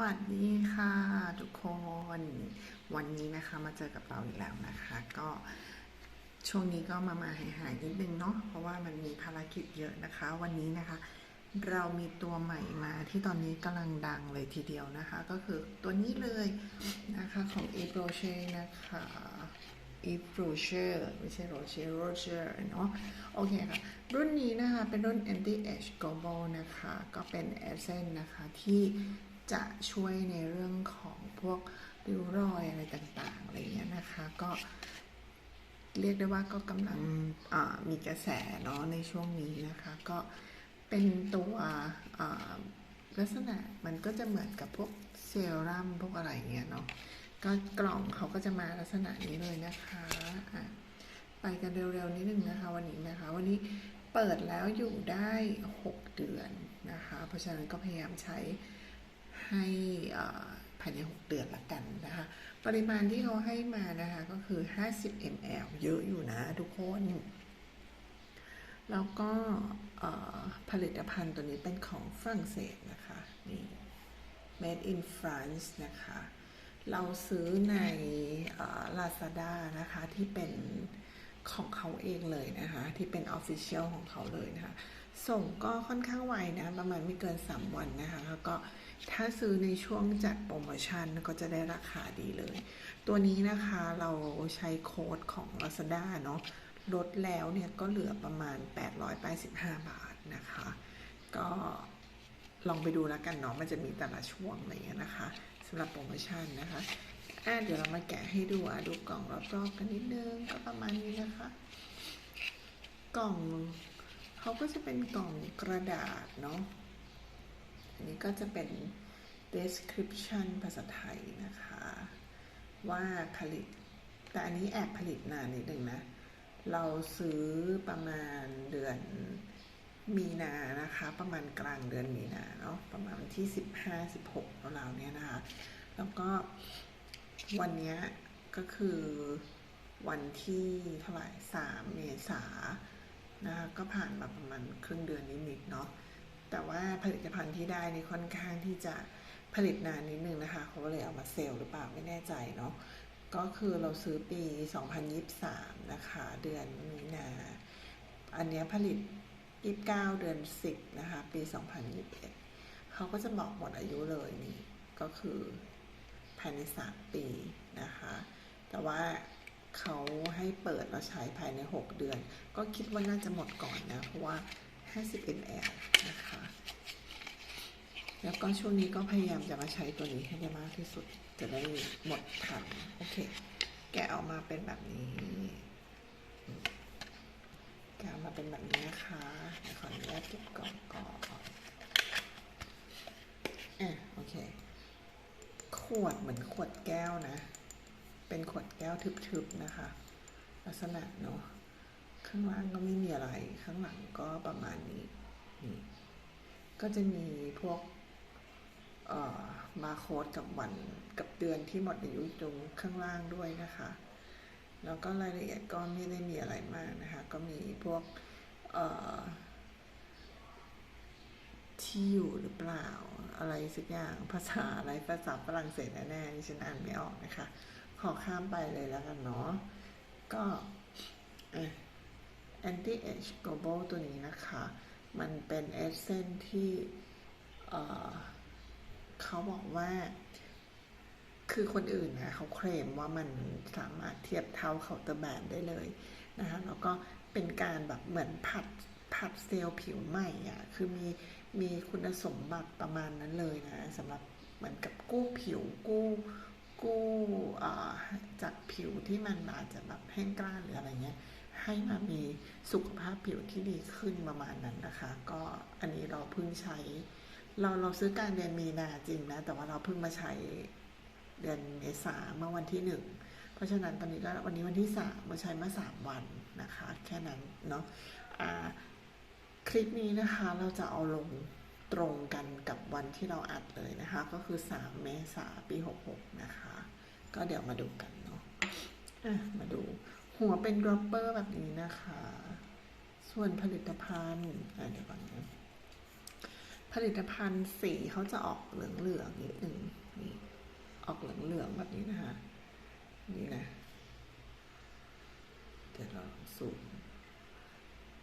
วัสดีค่ะทุกคน วันนี้นะคะมาเจอกับเราอีกแล้วนะคะ ก็ช่วงนี้ก็มามาหายหายนิดนึงเนาะเพราะว่ามันมีภารกิจเยอะนะคะ วันนี้นะคะ เรามีตัวใหม่มาที่ตอนนี้กำลังดังเลยทีเดียวนะคะ ก็คือตัวนี้เลยนะคะของ e p r o c h e นะคะ e p r o c h e ไม่ใช่ Rocher Rocher เนาะโอเคค่ะ รุ่นนี้นะคะเป็นรุ่น anti age global นะคะ ก็เป็น essence นะคะที่ จะช่วยในเรื่องของพวกริ้วรอยอะไรต่างๆอะไรเงี้ยนะคะก็เรียกได้ว่าก็กำลังมีกระแสเนาะในช่วงนี้นะคะ ก็เป็นตัวลักษณะมันก็จะเหมือนกับพวกเซรั่มพวกอะไรเงี้ยเนาะก็กล่องเขาก็จะมาลักษณะนี้เลยนะคะะไปกันเร็วๆนิดนึงนะคะวันนี้นะคะ วันนี้เปิดแล้วอยู่ได้ 6 เดือนนะคะ เพราะฉะนั้นก็พยายามใช้ ให้ภายใน 6 เดือนละกันนะคะ ปริมาณที่เขาให้มานะคะก็คือ 50 ml เยอะอยู่นะทุกคน แล้วก็ผลิตภัณฑ์ตัวนี้เป็นของฝรั่งเศสนะคะนี่ made in France นะคะ เราซื้อในลาซาด้า Lazada นะคะที่เป็นของเขาเองเลยนะคะ ที่เป็น Official ของเขาเลยนะคะ ส่งก็ค่อนข้างไวนะ ประมาณไม่เกิน 3 วันนะคะ แล้วก็ถ้าซื้อในช่วงจัดโปรโมชั่นก็จะได้ราคาดีเลย ตัวนี้นะคะเราใช้โค้ดของ Lazada เนาะลดแล้วเนี่ยก็เหลือประมาณ 885 บาทนะคะ ก็ลองไปดูแล้วกันเนาะมันจะมีแต่ละช่วงอะไรเงี้ยนะคะสำหรับโปรโมชั่นนะคะอะเดี๋ยวเรามาแกะให้ดูอะดูกล่องรอบๆกันนิดนึงก็ประมาณนี้นะคะ กล่อง เขาก็จะเป็นกล่องกระดาษเนาะ อันนี้ก็จะเป็น description ภาษาไทยนะคะ ว่าผลิต แต่อันนี้แอบผลิตนานนิดนึงนะ เราซื้อประมาณเดือนมีนานะคะ ประมาณกลางเดือนมีนาเนาะประมาณวันที่สิบห้าสิบหกเราวๆเนี้ยนะคะ แล้วก็วันนี้ก็คือวันที่เท่าไหร่สามเมษา นะก็ผ่านมาประมาณครึ่งเดือนนิดๆเนาะแต่ว่าผลิตภัณฑ์ที่ได้นี่ค่อนข้างที่จะผลิตนานนิดนึงนะคะเขาก็เลยเอามาเซลล์หรือเปล่าไม่แน่ใจเนาะก็คือเราซื้อปี 2023 นะคะ เดือนมีนา อันเนี้ยผลิต 29 เดือน 10 นะคะ ปี 2021 เขาก็จะบอกหมดอายุเลยนี่ ก็คือภายใน 3 ปีนะคะ แต่ว่า เขาให้เปิดเราใช้ภายใน 6 เดือน ก็คิดว่าน่าจะหมดก่อนนะ เพราะว่า 50 ml นะคะ แล้วก็ช่วงนี้ก็พยายามจะมาใช้ตัวนี้ให้ได้มากที่สุด จะได้หมดทันโอเค แกะออกมาเป็นแบบนี้ แกะออกมาเป็นแบบนี้นะคะขออนุญาตเก็บกล่องก่อนอะโอเค ขวดเหมือนขวดแก้วนะ เป็นขวดแก้วทึบๆนะคะ ลักษณะเนาะข้างล่างก็ไม่มีอะไร ข้างหลังก็ประมาณนี้นี่ก็จะมีพวกเอ่อมาโค้ดกับวันกับเดือนที่หมดอายุตรงข้างล่างด้วยนะคะ แล้วก็รายละเอียดก็ไม่ได้มีอะไรมากนะคะ ก็มีพวกเอ่อที่อยู่หรือเปล่าอะไรสักอย่างภาษาอะไรภาษาฝรั่งเศสแน่ๆนี่ฉันอ่านไม่ออกนะคะ อข้ามไปเลยแล้วกันเนาะ ก็ anti age global ตัวนี้นะคะ มันเป็นเอเซนที่เขาบอกว่า คือคนอื่นนะเขาเคลมว่ามันสามารถเทียบเท่าเคาน์เตอร์แบรนด์ได้เลยนะคะแล้วก็เป็นการแบบเหมือนผัดผัดเซลล์ผิวใหม่อะ่ะ คือมีมีคุณสมบัติประมาณนั้นเลยนะสำหรับเหมือนกับกู้ผิวกู้ กู้จากผิวที่มันอาจจะแบบแห้งกร้านหรืออะไรเงี้ยให้มามีสุขภาพผิวที่ดีขึ้นประมาณนั้นนะคะ ก็อันนี้เราเพิ่งใช้ เราเราซื้อกางเดือนมีนาจริงนะ แต่ว่าเราเพิ่งมาใช้เดือนเมษาเมื่อวันที่หนึ่งเพราะฉะนั้นตอนนี้ก็วันนี้วันที่สามมาใช้มาสามวันนะคะ แค่นั้นเนาะอ่าคลิปนี้นะคะเราจะเอาลงตรงกันกับวันที่เราอัดเลยนะคะ ก็คือ 3 เมษาปี 66 นะคะ ก็เดี๋ยวมาดูกันเนาะอะมาดูหัวเป็นดรอปเปอร์แบบนี้นะคะ ส่วนผลิตภัณฑ์อะเดี๋ยวก่อนนะผผลิตภัณฑ์สีเขาจะออกเหลืองๆนิดหนึ่งนี่ออกเหลืองๆแบบนี้นะคะนี่นะเดี๋ยวเราลองซูม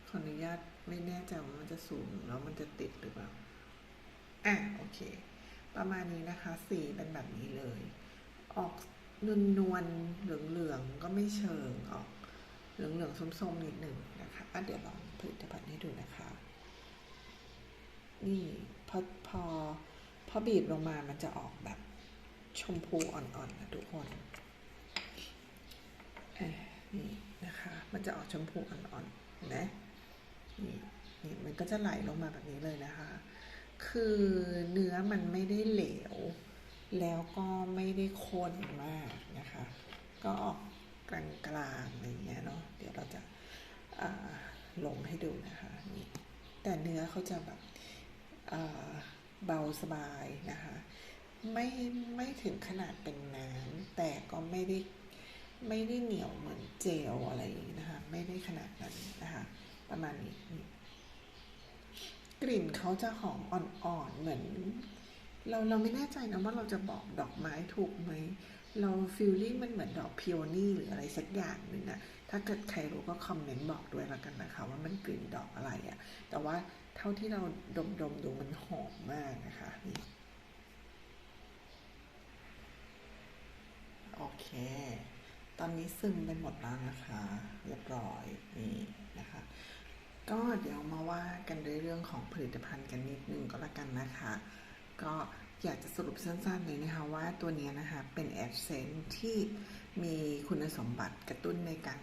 ขออนุญาตไม่แน่ใจว่ามันจะซูมแล้วมันจะติดหรือเปล่าอะโอเค ประมาณนี้นะคะ สีเป็นแบบนี้เลยออก นวลนวลๆเหลืองๆ ก็ไม่เชิงออก เหลืองๆส้มๆนิดหนึ่งนะคะอะเดี๋ยวลองผลิตภัณฑ์ให้ดูนะคะ นี่พอพอพอบีบลงมามันจะออกแบบชมพูอ่อนๆนะทุกคนนี่นะคะ มันจะออกชมพูอ่อนๆนะนี่นี่มันก็จะไหลลงมาแบบนี้เลยนะคะ คือเนื้อมันไม่ได้เหลว แล้วก็ไม่ได้ข้นมากนะคะ ก็ออกกลางๆอะไรเงี้ยเนาะเดี๋ยวเราจะอ่าลงให้ดูนะคะนี่แต่เนื้อเขาจะแบบเบาสบายนะคะ ไม่ไม่ถึงขนาดเป็นน้ำแต่ก็ไม่ได้ไม่ได้เหนียวเหมือนเจลอะไรอย่างนี้นะคะ ไม่ได้ขนาดนั้นนะคะ ประมาณนี้ กลิ่นเขาจะหอมอ่อนๆ เหมือน เราเราไม่แน่ใจนะว่าเราจะบอกดอกไม้ถูกไหม เราฟีลลิ่งมันเหมือนดอกพิโอนี่หรืออะไรสักอย่างหนึ่งอะถ้าเกิดใครรู้ก็คอมเมนต์บอกด้วยล้วกันนะคะ ว่ามันกลิ่นดอกอะไรอะแต่ว่าเท่าที่เราดมดมดูมันหอมมากนะคะนี่โอเค ตอนนี้ซึมไปหมดแล้วนะคะเรียบร้อยนี่นะคะก็เดี๋ยวมาว่ากันในเรื่องของผลิตภัณฑ์กันนิดนึงก็แล้วกันนะคะ ก็อยากจะสรุปสั้นๆเลยนะคะว่าตัวนี้นะคะเป็นแอดเซนที่มีคุณสมบัติกระตุ้นในการ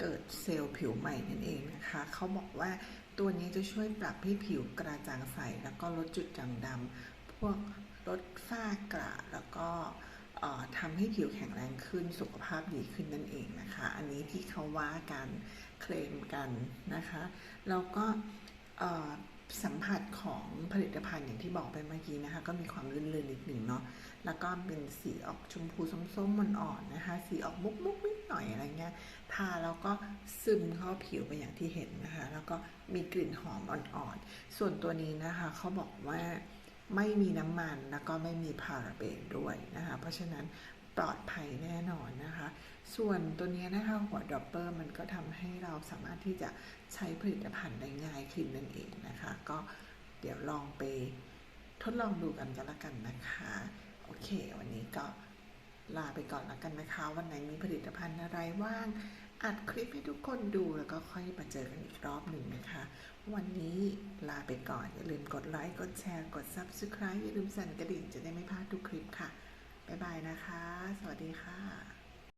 เกิดเซลล์ผิวใหม่นั่นเองนะคะ เขาบอกว่าตัวนี้จะช่วยปรับให้ผิวกระจ่างใส แล้วก็ลดจุดด่างดำพวกลดฝ้ากระแล้วก็ทำให้ผิวแข็งแรงขึ้นสุขภาพดีขึ้นนั่นเองนะคะ อันนี้ที่เขาว่ากันเคลมกันนะคะ แล้วก็ สัมผัสของผลิตภัณฑ์อย่างที่บอกไปเมื่อกี้นะคะ ก็มีความลื่นๆนิดหนึ่งเนาะแล้วก็เป็นสีออกชมพูส้มๆอ่อนๆนะคะ สีออกมุกๆนิดหน่อยอะไรเงี้ยทาแล้วก็ซึมเข้าผิวไปอย่างที่เห็นนะคะ แล้วก็มีกลิ่นหอมอ่อนๆส่วนตัวนี้นะคะเขาบอกว่าไม่มีน้ำมันแล้วก็ไม่มีพาราเบนด้วยนะคะ เพราะฉะนั้นปลอดภัยแน่นอนนะคะ ส่วนตัวนี้นะคะหัวดรอปเปอร์มันก็ทำให้เราสามารถที่จะใช้ผลิตภัณฑ์ได้ง่ายขึ้นนั่นเองนะคะ ก็เดี๋ยวลองไปทดลองดูกันก็แล้วกันนะคะ โอเค วันนี้ก็ลาไปก่อนแล้วกันนะคะ วันไหนมีผลิตภัณฑ์อะไรว่าง อัดคลิปให้ทุกคนดูแล้วก็ค่อยมาเจอกันอีกรอบหนึ่งนะคะ วันนี้ลาไปก่อน อย่าลืมกดไลค์ กดแชร์ กด Subscribe อย่าลืมสั่นกระดิ่งจะได้ไม่พลาดทุกคลิปค่ะ บ๊ายบายนะคะ สวัสดีค่ะ